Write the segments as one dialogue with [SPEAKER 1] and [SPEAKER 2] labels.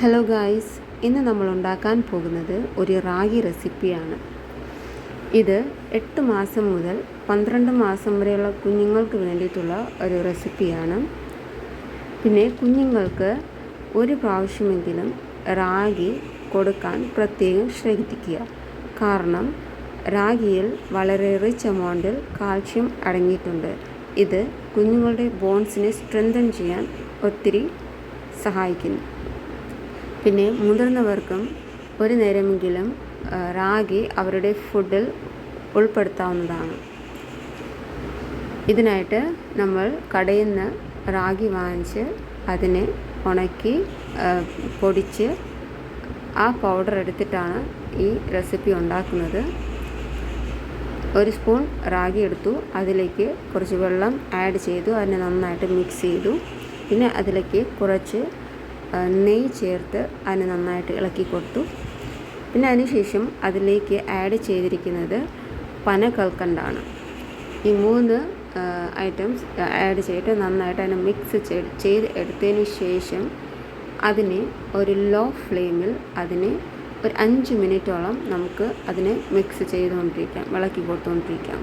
[SPEAKER 1] Hello guys ഇന്ന് നമ്മൾ ഉണ്ടാക്കാൻ പോകുന്നത് ഒരു റാഗി റെസിപ്പിയാണ്. ഇത് എട്ട് മാസം മുതൽ പന്ത്രണ്ട് മാസം വരെയുള്ള കുഞ്ഞുങ്ങൾക്ക് വേണ്ടിയിട്ടുള്ള ഒരു റെസിപ്പിയാണ്. പിന്നെ കുഞ്ഞുങ്ങൾക്ക് ഒരു പ്രാവശ്യമെങ്കിലും റാഗി കൊടുക്കാൻ പ്രത്യേകം ശ്രദ്ധിക്കുക. കാരണം റാഗിയിൽ വളരെ റിച്ച് എമൗണ്ടിൽ കാൽഷ്യം അടങ്ങിയിട്ടുണ്ട്. ഇത് കുഞ്ഞുങ്ങളുടെ ബോൺസിനെ സ്ട്രെങ്തൻ ചെയ്യാൻ ഒത്തിരി സഹായിക്കുന്നു. പിന്നെ മുതിർന്നവർക്കും ഒരു നേരമെങ്കിലും റാഗി അവരുടെ ഫുഡിൽ ഉൾപ്പെടുത്താവുന്നതാണ്. ഇതിനായിട്ട് നമ്മൾ കടയിൽ നിന്ന് റാഗി വാങ്ങിച്ച് അതിനെ ഉണക്കി പൊടിച്ച് ആ പൗഡർ എടുത്തിട്ടാണ് ഈ റെസിപ്പി ഉണ്ടാക്കുന്നത്. ഒരു സ്പൂൺ റാഗി എടുത്തു അതിലേക്ക് കുറച്ച് വെള്ളം ആഡ് ചെയ്തു അതിനെ നന്നായിട്ട് മിക്സ് ചെയ്തു. പിന്നെ അതിലേക്ക് കുറച്ച് നെയ്യ് ചേർത്ത് അതിനെ നന്നായിട്ട് ഇളക്കി കൊടുത്തു. പിന്നെ അതിനുശേഷം അതിലേക്ക് ആഡ് ചെയ്തിരിക്കുന്നത് പന കൽക്കണ്ടാണ്. ഈ മൂന്ന് ഐറ്റംസ് ആഡ് ചെയ്തിട്ട് നന്നായിട്ട് അതിനെ മിക്സ് ചെയ്ത് എടുത്തതിന് ശേഷം അതിനെ ഒരു ലോ ഫ്ലെയിമിൽ അതിനെ ഒരു അഞ്ച് മിനിറ്റോളം നമുക്ക് അതിനെ മിക്സ് ചെയ്തുകൊണ്ടിരിക്കാം വിളക്കി കൊടുത്തുകൊണ്ടിരിക്കാം.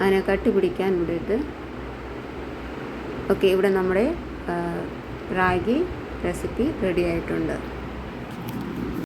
[SPEAKER 1] അതിനെ കട്ടി പിടിക്കാൻ വിടരുത് ഓക്കെ ഇവിടെ നമ്മുടെ റാഗി റെസിപ്പി റെഡി ആയിട്ടുണ്ട്.